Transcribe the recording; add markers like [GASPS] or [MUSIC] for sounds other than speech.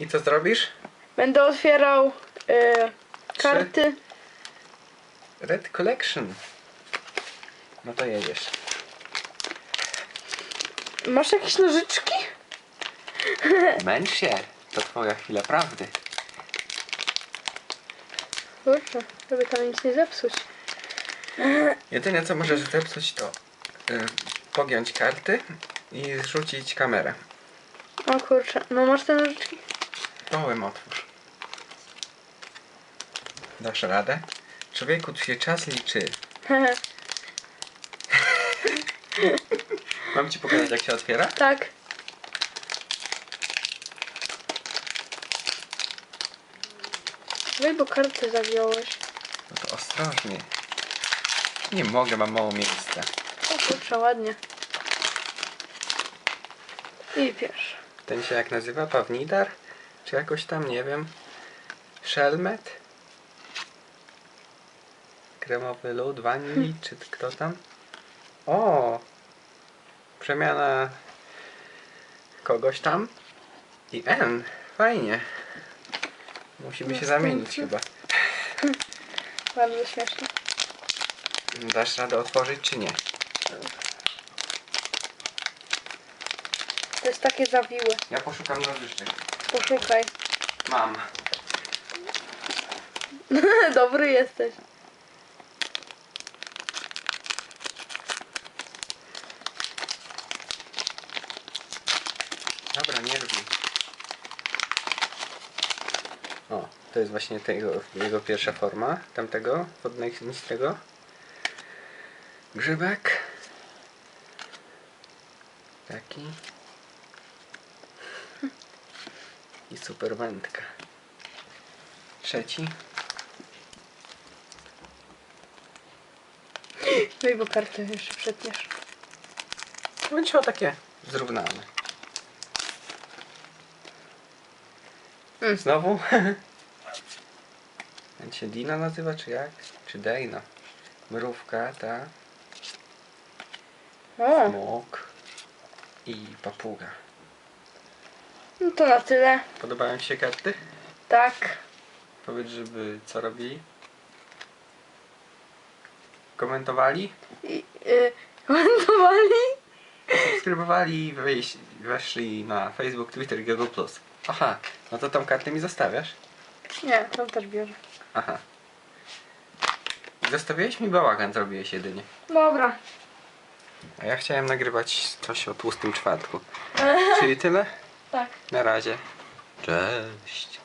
I co zrobisz? Będę otwierał y, karty. Red Collection. No to jedziesz. Masz jakieś nożyczki? [LAUGHS] Męcz się. To twoja chwila prawdy. Kurczę, żeby tam nic nie zepsuć. [LAUGHS] Jedyne co możesz zepsuć to y, pogiąć karty i zrzucić kamerę. O kurczę, no masz te nożyczki? Dołem otwórz. Dasz radę? Człowieku, tu się czas liczy. [LAUGHS] Mam ci pokazać jak się otwiera? tak. Wej, bo karty zagiąłeś. No to ostrożnie. Nie mogę, mam mało miejsca. O kurczę, ładnie. I pierwszy. Ten się jak nazywa? Pawnidar? Czy jakoś tam, nie wiem. Szelmet? Kremowy lód, wanili, [LAUGHS] czy kto tam? O! Przemiana kogoś tam. I N. Fajnie. Musimy się zamienić chyba. [LAUGHS] Bardzo śmieszne. Dasz radę otworzyć czy nie? To jest takie zawiłe. Ja poszukam nożyczek. Poszukaj. Mam. [LAUGHS] Dobry jesteś. Dobra, nie rwij. O, to jest właśnie tego, jego pierwsza forma, tamtego wodnego Grzybek. Taki. I super wędka. Trzeci. [GASPS] Wej, bo karty jeszcze przetniesz. Będzie o takie zrównane. Mm. Znowu? [LAUGHS] On się Dina nazywa, czy jak? Czy Dejna? Mrówka, ta, smok i papuga. No to na tyle. Podobają Ci się karty? Tak. Powiedz, żeby co robili? Komentowali? I, y, komentowali? Subskrybowali i wejś- weszli na Facebook, Twitter Google+. Aha, no to tą kartę mi zostawiasz? Nie, to też biorę. Aha. Zostawiłeś mi bałagan, zrobiłeś jedynie. Dobra. A ja chciałem nagrywać coś o tłustym czwartku. [LAUGHS] Czyli tyle? Tak. Na razie. Cześć.